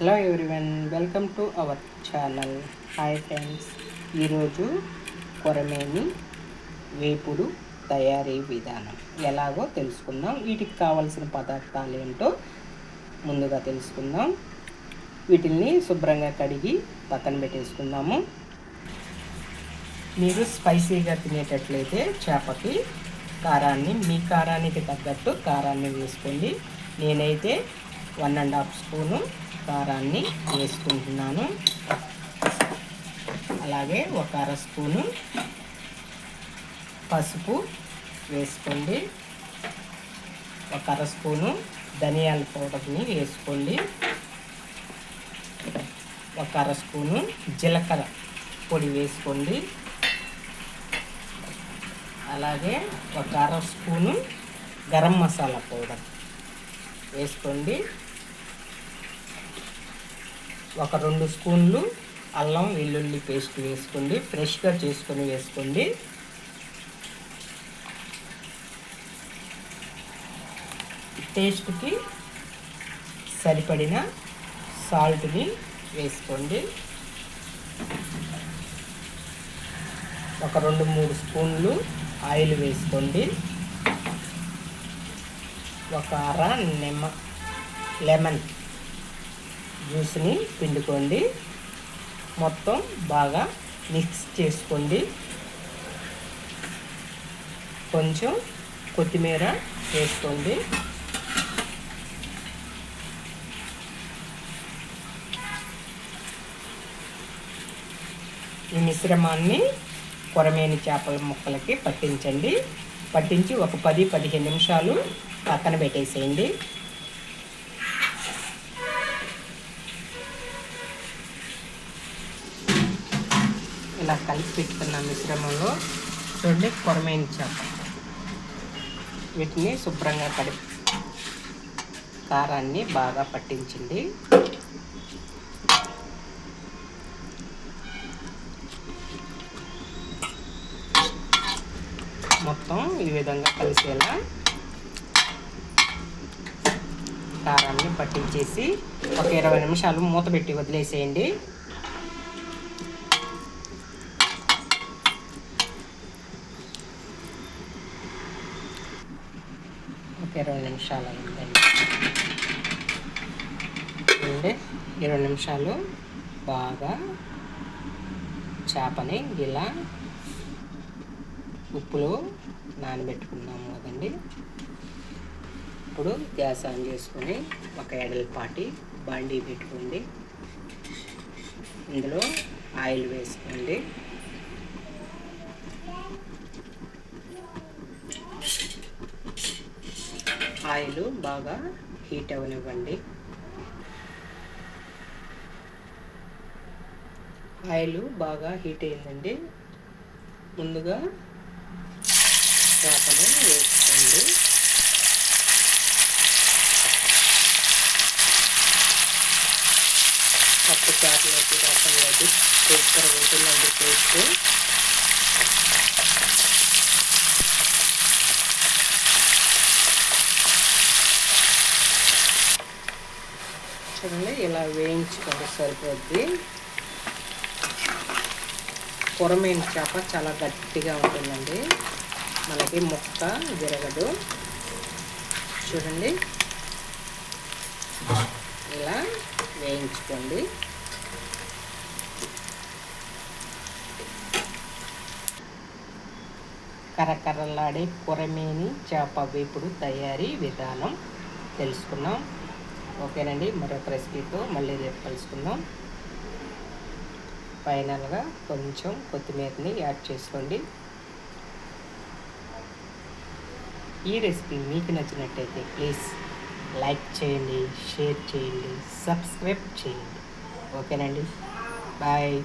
Hello everyone welcome to our channel hi friends ఈరోజు కొరమేని వేపుడు తయారీ విధానం. ఎలాగో తెలుసుకుందాం. వీటికి కావాల్సిన పదార్థాలు ఏంటో ముందుగా తెలుసుకుందాం. వీటిల్ని శుభ్రంగా కడిగి పక్కన పెట్టేసుకుందాము. మీరు స్పైసీగా తినేటట్లయితే చేపకి కారాన్ని మీ కారానికి తగ్గట్టు కారాన్ని వేసుకోండి. నేనైతే వన్ అండ్ హాఫ్ స్పూను కారాన్ని వేసుకుంటున్నాను. అలాగే ఒక అర స్పూను పసుపు వేసుకోండి. ఒక అర స్పూను ధనియాల పౌడర్ని వేసుకోండి. ఒక అర స్పూను జీలకర్ర పొడి వేసుకోండి. అలాగే ఒక అర స్పూను గరం మసాలా పౌడర్ వేసుకోండి. ఒక రెండు స్పూన్లు అల్లం వెల్లుల్లి పేస్ట్ వేసుకోండి. ఫ్రెష్గా చేసుకొని వేసుకోండి. టేస్ట్కి సరిపడిన సాల్ట్ని వేసుకోండి. ఒక రెండు మూడు స్పూన్లు ఆయిల్ వేసుకోండి. ఒక అర నిమ్మ లెమన్. జ్యూస్ని పిండుకోండి. మొత్తం బాగా మిక్స్ చేసుకోండి. కొంచెం కొత్తిమీర వేసుకోండి. ఈ మిశ్రమాన్ని కొరమేని చేపల ముక్కలకి పట్టించండి. పట్టించి ఒక పది పదిహేను నిమిషాలు పక్కన పెట్టేసేయండి. ఇలా కలిపి పెట్టుకున్న మిశ్రమంలో. చూడండి కొరమైన చేప. వీటిని శుభ్రంగా కడి కారాన్ని బాగా పట్టించండి మొత్తం ఈ విధంగా కలిసేలా కారాన్ని పట్టించేసి ఒక ఇరవై నిమిషాలు మూత పెట్టి వదిలేసేయండి. ఒక ఇరవై నిమిషాలు అయిందండి ఇరవై నిమిషాలు బాగా చేపని ఇలా ఉప్పులో నానబెట్టుకున్నాము కదండి. ఇప్పుడు గ్యాస్ ఆన్ చేసుకొని ఒక ఎడలపాటి బాండీ పెట్టుకోండి. ఇందులో ఆయిల్ వేసుకోండి. ఆయిల్ బాగా హీట్ అవనివ్వండి ఆయిల్ బాగా హీట్ అయిందండి. ముందుగా చేపలు వేసుకోండి. పప్పు చేపలోకి రసంలోకి సూపర్ ఉంటుందండి టేస్ట్. చూడండి ఇలా వేయించుకోండి సరిపోద్ది. కొరమైన చేప చాలా గట్టిగా ఉంటుందండి. మనకి ముక్క విరగదు. చూడండి. ఇలా వేయించుకోండి. కరకరలాడే కొరమేని చేప వేపుడు తయారీ విధానం తెలుసుకున్నాం ఓకేనండి మరొక రెసిపీతో మళ్ళీ రేపు కలుసుకుందాం. ఫైనల్గా కొంచెం కొత్తిమీరని యాడ్ చేసుకోండి. ఈ రెసిపీ మీకు నచ్చినట్టయితే ప్లీజ్ లైక్ చేయండి షేర్ చేయండి సబ్స్క్రైబ్ చేయండి. ఓకేనండి బాయ్